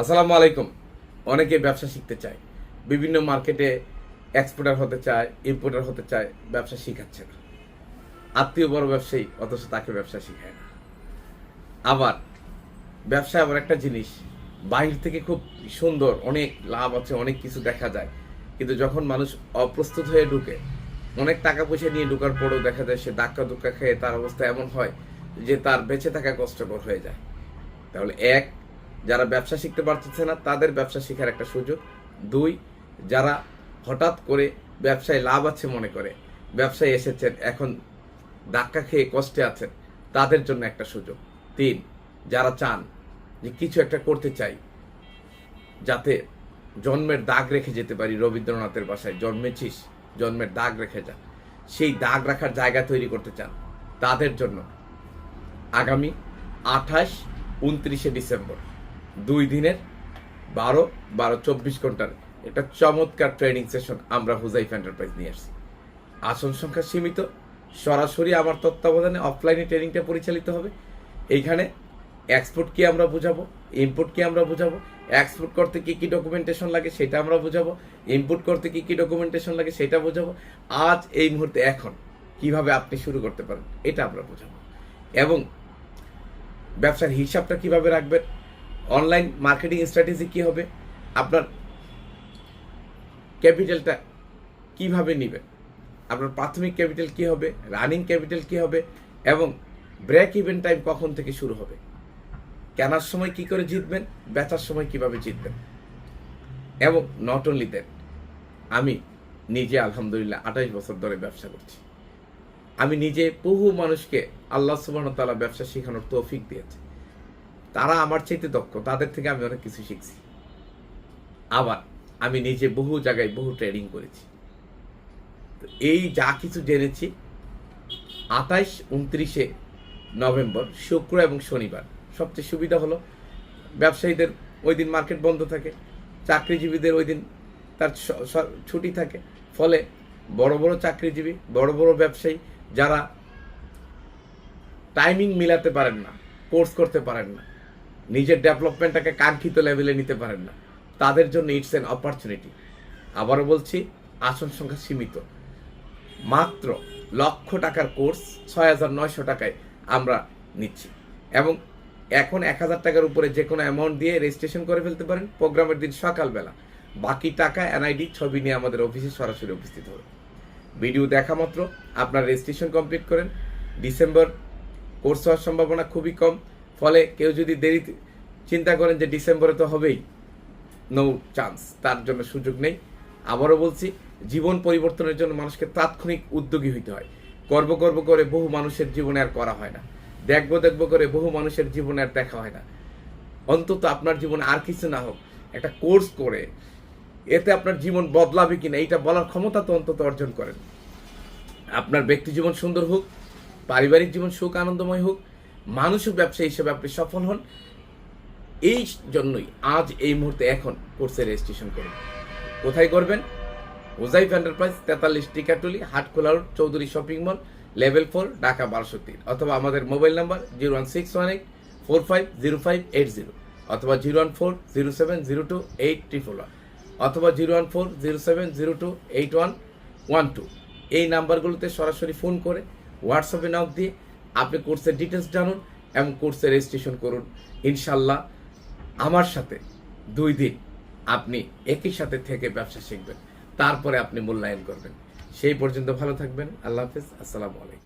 আসসালামু আলাইকুম। অনেকে ব্যবসা শিখতে চায়। বিভিন্ন মার্কেটে এক্সপোর্টার হতে চায় ইম্পোর্টার হতে চায়, ব্যবসা শিখাচ্ছে না। আত্মীয় বড় ব্যবসায়ী, অথচ তাকে ব্যবসা শিখায় না। আবার ব্যবসা আবার একটা জিনিস, বাহির থেকে খুব সুন্দর, অনেক লাভ আছে, অনেক কিছু দেখা যায়। কিন্তু যখন মানুষ অপ্রস্তুত হয়ে ঢুকে, অনেক টাকা পয়সা নিয়ে ঢুকার পরেও দেখা যায় সে ধাক্কা ধুক্কা খেয়ে তার অবস্থা এমন হয় যে তার বেঁচে থাকা কষ্টকর হয়ে যায়। তাহলে এক যারা ব্যবসা শিখতে পারতেছে না, তাদের ব্যবসা শেখার একটা সুযোগ। দুই, যারা হঠাৎ করে ব্যবসায় লাভ আছে মনে করে, ব্যবসায় এসেছেন, এখন ধাক্কা খেয়ে কষ্টে আছেন, তাদের জন্য একটা সুযোগ। তিন, যারা চান যে কিছু একটা করতে চাই, যাতে জন্মের দাগ রেখে যেতে পারি রবীন্দ্রনাথের বাসায়, জন্মেছিস, জন্মের দাগ রেখে যা। সেই দাগ রাখার জায়গা তৈরি করতে চান, তাদের জন্য আগামী আঠাশ, উনত্রিশে ডিসেম্বর। দুই দিনের, বারো বারো, চব্বিশ ঘণ্টার। একটা চমৎকার ট্রেনিং সেশন আমরা হুজাইফ এন্টারপ্রাইজ নিয়ে আসছি। আসন সংখ্যা সীমিত, সরাসরি আমার তত্ত্বাবধানে অফলাইনে ট্রেনিংটা পরিচালিত হবে। এইখানে এক্সপোর্ট কি আমরা বুঝাবো ইম্পোর্ট কি আমরা বুঝাবো এক্সপোর্ট করতে কি কি ডকুমেন্টেশন লাগে সেটা আমরা বুঝাবো ইম্পোর্ট করতে কি কি ডকুমেন্টেশন লাগে সেটা বুঝাবো। আজ এই মুহূর্তে এখন কীভাবে আপনি শুরু করতে পারেন, এটা আমরা বুঝাবো। এবং ব্যবসার হিসাবটা কীভাবে রাখবেন অনলাইন মার্কেটিং স্ট্র্যাটেজি কী হবে? আপনার ক্যাপিটালটা কীভাবে নেবেন? আপনার প্রাথমিক ক্যাপিটাল কি হবে? রানিং ক্যাপিটাল কি হবে? এবং ব্রেক ইভেন টাইম কখন থেকে শুরু হবে? কেনার সময় কি করে জিতবেন? বেচার সময় কীভাবে জিতবেন? এবং নট অনলি দ্যাট আমি নিজে আলহামদুলিল্লাহ আঠাশ বছর ধরে ব্যবসা করছি। আমি নিজে বহু মানুষকে আল্লাহ সুবাহ তালা ব্যবসা শেখানোর তৌফিক দিয়েছে। তারা আমার চাইতে দক্ষ, তাদের থেকে আমি অনেক কিছু শিখছি। আবার আমি নিজে বহু জায়গায় বহু ট্রেনিং করেছি। তো এই যা কিছু জেনেছি, আঠাইশ উনত্রিশে নভেম্বর, শুক্র এবং শনিবার। সবচেয়ে সুবিধা হলো, ব্যবসায়ীদের ওই দিন মার্কেট বন্ধ থাকে, চাকরিজীবীদের ওই দিন তার ছুটি থাকে। ফলে বড় বড় চাকরিজীবী, বড় বড় ব্যবসায়ী যারা টাইমিং মিলাতে পারেন না কোর্স করতে পারেন না নিজের ডেভেলপমেন্টটাকে কাঙ্ক্ষিত লেভেলে নিতে পারেন না। তাদের জন্য ইটস অ্যান অপরচুনিটি আবারও বলছি, আসন সংখ্যা সীমিত। মাত্র লক্ষ টাকার কোর্স ছয় হাজার নয়শো টাকায় আমরা নিচ্ছি। এবং এখন এক হাজার টাকার উপরে যে কোনো অ্যামাউন্ট দিয়ে রেজিস্ট্রেশন করে ফেলতে পারেন প্রোগ্রামের দিন সকালবেলা। বাকি টাকা এনআইডি ছবি নিয়ে আমাদের অফিসে সরাসরি উপস্থিত হবে ভিডিও দেখা মাত্র, আপনার রেজিস্ট্রেশন কমপ্লিট করেন। ডিসেম্বর কোর্স হওয়ার সম্ভাবনা খুবই কম। ফলে কেউ যদি দেরি চিন্তা করেন যে ডিসেম্বরে তো হবেই নো চান্স তার জন্য সুযোগ নেই। আবারও বলছি, জীবন পরিবর্তনের জন্য মানুষকে তাৎক্ষণিক উদ্যোগী হইতে হয়। গর্ব গর্ব করে বহু মানুষের জীবনে আর করা হয় না। দেখব দেখব করে বহু মানুষের জীবনে আর দেখা হয় না। অন্তত আপনার জীবনে আর কিছু না হোক, একটা কোর্স করে, এতে আপনার জীবন বদলাবে কিনা, এইটা বলার ক্ষমতা তো অন্তত অর্জন করেন। আপনার ব্যক্তি জীবন সুন্দর হোক, পারিবারিক জীবন সুখ আনন্দময় হোক মানসিক ব্যবসা হিসেবে আপনি সফল হন। এই জন্যই আজ এই মুহূর্তে এখন কোর্সে রেজিস্ট্রেশন করুন। কোথায় করবেন? ওজাইফ এন্টারপ্রাইজ তেতাল্লিশ Tikatuli, Hatkhola road Chowdhury shopping mall level four Dhaka বারোশো তিন অথবা আমাদের mobile number zero one six one eight four five zero five eight zero অথবা zero one four zero seven zero two eight triple one অথবা zero one four zero seven zero two eight one one two এই নাম্বারগুলোতে সরাসরি phone করে হোয়াটসঅ্যাপে knock দিয়ে আপনি কোর্সের ডিটেলস জানুন এবং কোর্সে রেজিস্ট্রেশন করুন। ইনশাল্লাহ আমার সাথে দুই দিন আপনি একই সাথে থেকে ব্যবসা শিখবেন। তারপরে আপনি মূল্যায়ন করবেন। সেই পর্যন্ত ভালো থাকবেন। আল্লাহ হাফিজ। আসসালামু আলাইকুম।